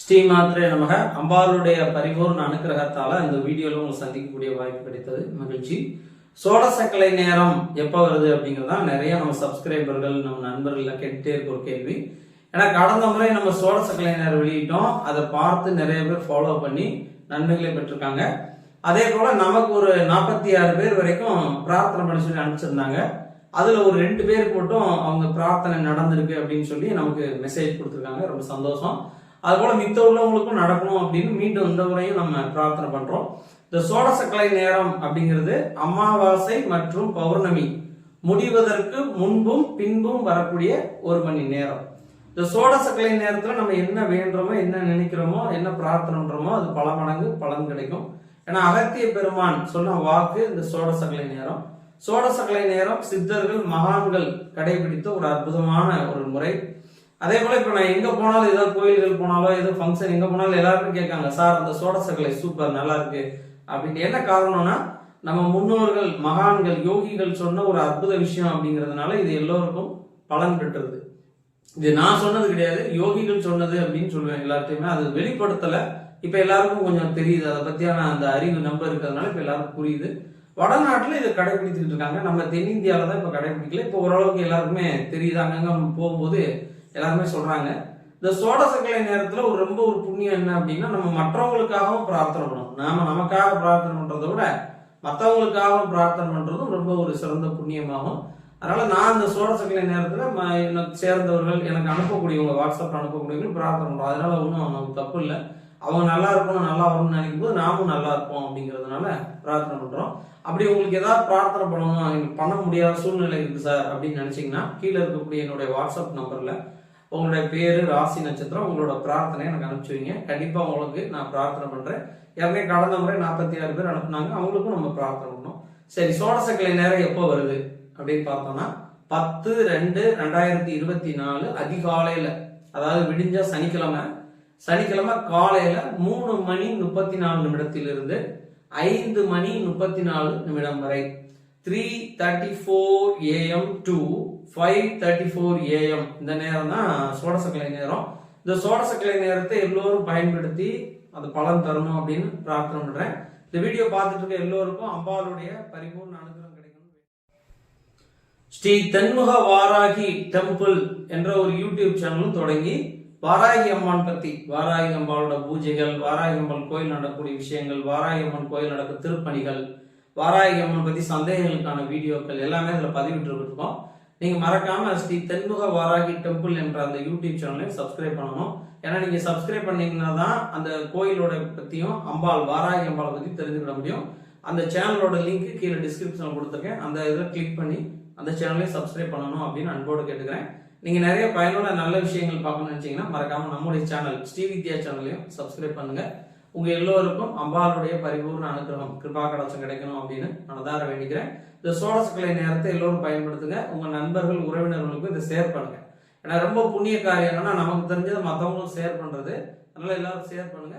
ஸ்ரீமாத்திரை நமக. அம்பாளுடைய பரிபூர்ண அனுக்கிரகத்தால இந்த வீடியோல உங்களுக்கு சந்திக்கக்கூடிய வாய்ப்பு கிடைத்தது. மகிழ்ச்சி. சோடசக்கலை நேரம் எப்போ வருது அப்படிங்கிறதா நிறைய நம்ம சப்ஸ்கிரைபர்கள் நம்ம நண்பர்கள் கேட்டுட்டே இருக்க ஒரு கேள்வி. ஏன்னா கடந்த முறை நம்ம சோடசக்கலை நேரம் வெளியிட்டோம். அதை பார்த்து நிறைய பேர் ஃபாலோ பண்ணி நன்மைகளை பெற்றிருக்காங்க. அதே போல நமக்கு ஒரு நாற்பத்தி ஆறு பேர் வரைக்கும் பிரார்த்தனை பண்ணி சொல்லி அனுப்பிச்சிருந்தாங்க. அதுல ஒரு ரெண்டு பேருக்கு மட்டும் அவங்க பிரார்த்தனை நடந்திருக்கு அப்படின்னு சொல்லி நமக்கு மெசேஜ் கொடுத்துருக்காங்க. ரொம்ப சந்தோஷம். அதுபோல் மித்த உள்ளவங்களுக்கும் நடக்கணும் அப்படின்னு மீண்டும் இந்த முறையும் நம்ம பிரார்த்தனை பண்ணுறோம் இந்த சோடசக்கலை நேரம் அப்படிங்கிறது அமாவாசை மற்றும் பௌர்ணமி முடிவதற்கு முன்பும் பின்பும் வரக்கூடிய ஒரு மணி நேரம். இந்த சோடசக்கலை நேரத்தில் நம்ம என்ன வேண்டுறோமோ என்ன நினைக்கிறோமோ என்ன பிரார்த்தனை பண்றோமோ அது பல மடங்கு பலன் கிடைக்கும். ஏன்னா அகத்திய பெருமான் சொன்ன வாக்கு இந்த சோடசக்கலை நேரம். சோடசக்கலை நேரம் சித்தர்கள் மகான்கள் கடைபிடித்த ஒரு அற்புதமான ஒரு முறை. அதே போல இப்ப நான் எங்க போனாலும் ஏதாவது கோயில்கள் போனாலோ ஏதோ ஃபங்க்ஷன் எங்க போனாலும் எல்லாருமே கேட்காங்க சார் அந்த சோடசக்கலை சூப்பர் நல்லா இருக்கு. அப்படின்னு என்ன காரணம்னா நம்ம முன்னோர்கள் மகான்கள் யோகிகள் சொன்ன ஒரு அற்புத விஷயம் அப்படிங்கிறதுனால இது எல்லோருக்கும் பலன் பெற்றது. இது நான் சொன்னது கிடையாது யோகிகள் சொன்னது அப்படின்னு சொல்லுவேன் எல்லாத்தையுமே அது வெளிப்படுத்தல. இப்ப எல்லாருக்கும் கொஞ்சம் தெரியுது. அதை பத்தியான அந்த அறிவு நம்ப இருக்கிறதுனால இப்ப எல்லாருக்கும் புரியுது. வடநாட்டுல இதை கடைபிடித்துட்டு இருக்காங்க. நம்ம தென்னிந்தியாவில தான் இப்ப கடைபிடிக்கல இப்ப ஓரளவுக்கு எல்லாருக்குமே தெரியுது. அங்கங்க போகும்போது எல்லாருமே சொல்றாங்க. இந்த சோடசக்கலை நேரத்துல ஒரு ரொம்ப ஒரு புண்ணியம் என்ன அப்படின்னா நம்ம மற்றவங்களுக்காகவும் பிரார்த்தனை பண்ணணும். நாம நமக்காக பிரார்த்தனை பண்றதை விட மற்றவங்களுக்காகவும் பிரார்த்தனை பண்றதும் ரொம்ப ஒரு சிறந்த புண்ணியமாகும். அதனால நான் இந்த சோடசக்கலை நேரத்துல ம- எனக்கு சேர்ந்தவர்கள் எனக்கு அனுப்பக்கூடியவங்க வாட்ஸ்அப்ல அனுப்பக்கூடியவங்க பிரார்த்தனை பண்றோம். அதனால ஒன்றும் நமக்கு தப்பு இல்லை. அவங்க நல்லா இருக்கணும் நல்லா வரணும்னு நினைக்கும் போது நாமும் நல்லா இருப்போம் அப்படிங்கிறதுனால பிரார்த்தனை பண்றோம். அப்படி உங்களுக்கு ஏதாவது பிரார்த்தனை பண்ணணும் பண்ண முடியாத சூழ்நிலை இருக்கு சார் அப்படின்னு நினைச்சீங்கன்னா கீழே இருக்கக்கூடிய என்னுடைய வாட்ஸ்அப் நம்பர்ல உங்களுடைய பேரு ராசி நட்சத்திரம் உங்களோட பிரார்த்தனை எனக்கு அனுப்பிச்சு வைங்க. கண்டிப்பா உங்களுக்கு நான் பிரார்த்தனை பண்றேன். ஏற்கனவே கடந்த முறை நாற்பத்தி ஆறு பேர் அனுப்புனாங்க. அவங்களுக்கும் நம்ம பிரார்த்தனை பண்ணோம் சரி சோடசக்கலை நேரம் எப்போ வருது அப்படின்னு பார்த்தோம்னா பத்து ரெண்டு ரெண்டாயிரத்தி இருபத்தி நாலு அதிகாலையில. அதாவது விடிஞ்ச சனிக்கிழமை. சனிக்கிழமை காலையில மூணு மணி முப்பத்தி நாலு நிமிடத்திலிருந்து ஐந்து மணி முப்பத்தி நாலு நிமிடம் வரை. Three thirty four AM to five thirty four AM இந்த நேரம் தான் சோடசக்கலை நேரம். இந்த சோடசக்கலை நேரத்தை எல்லோரும் பயன்படுத்தி அது பலன் தரணும் அப்படின்னு பிரார்த்தனை பண்றேன். இந்த வீடியோ பார்த்துட்டு இருக்க எல்லோருக்கும் அம்பாளுடைய பரிபூர்ண அனுகிரகம் கிடைக்கணும். ஸ்ரீ தன்முக வாராகி டெம்பிள் என்ற ஒரு யூடியூப் சேனலும் தொடங்கி வாராகி அம்மான் பத்தி வாராகி அம்பாளோட பூஜைகள் வாராகி அம்பாள் கோயில் நடக்கக்கூடிய விஷயங்கள் வாராகி அம்மன் கோயில் நடக்க திருப்பணிகள் வாராகி அம்மன் பற்றி சந்தேகங்களுக்கான வீடியோக்கள் எல்லாமே அதில் பதிவிட்டுருக்கோம். நீங்கள் மறக்காமல் ஸ்ரீ தென்முக வாராகி டெம்பிள் என்ற அந்த யூடியூப் சேனலையும் சப்ஸ்கிரைப் பண்ணணும். ஏன்னா நீங்கள் சப்ஸ்கிரைப் பண்ணீங்கன்னா தான் அந்த கோயிலோட பற்றியும் அம்பாள் வாராகி அம்பாளை பற்றி தெரிஞ்சுக்கிட முடியும். அந்த சேனலோட லிங்க் கீழே டிஸ்கிரிப்ஷனில் கொடுத்துருக்கேன். அந்த இதில் கிளிக் பண்ணி அந்த சேனலையும் சப்ஸ்கிரைப் பண்ணணும் அப்படின்னு அன்போடு கேட்டுக்கிறேன். நீங்கள் நிறைய பயனுள்ள நல்ல விஷயங்கள் பார்க்கணும்னு நினச்சிங்கன்னா மறக்காமல் நம்முடைய சேனல் ஸ்ரீ வித்யா சேனலையும் சப்ஸ்கிரைப் பண்ணுங்கள் உங்க எல்லோருக்கும் அம்பாளுடைய பரிபூர்ண அனுகிரகம் கிருபா கடாட்சம் கிடைக்கணும் அப்படின்னு நான் தார வேண்டிக்கிறேன். இந்த சோடசக்கலை நேரத்தை எல்லோரும் பயன்படுத்துங்க. உங்க நண்பர்கள் உறவினர்களுக்கும் இதை ஷேர் பண்ணுங்க. ஏன்னா ரொம்ப புண்ணிய காரியம் என்னன்னா நமக்கு தெரிஞ்சதை மற்றவங்களும் ஷேர் பண்றது. அதனால எல்லாரும் ஷேர் பண்ணுங்க.